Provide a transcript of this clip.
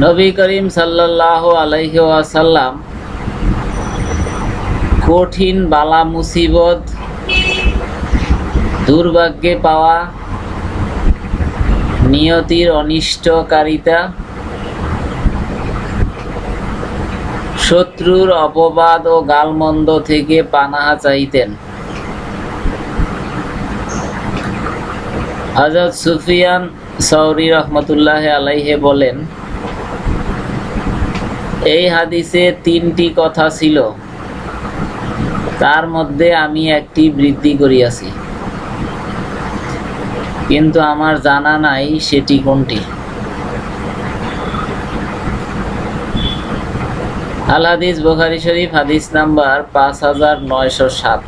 নবী করিম সাল্লাহ আলাইহি ওয়াসাল্লাম কঠিন বালা মুসিবত, দুর্ভাগ্যে পাওয়া নিয়তির অনিষ্টকারিতা, শত্রুর অপবাদ ও গালমন্দ থেকে পানাহা চাইতেন হজরত সুফিয়ান সৌরি রহমতুল্লাহ আলাইহে বলেন এই হাদিসে তিনটি কথা ছিল। তার মধ্যে আমি একটি বৃদ্ধি করিয়াছি। কিন্তু আমার জানা নাই সেটি কোনটি। আল হাদিস বোখারি শরীফ হাদিস নাম্বার পাঁচ হাজার নয়শো সাত।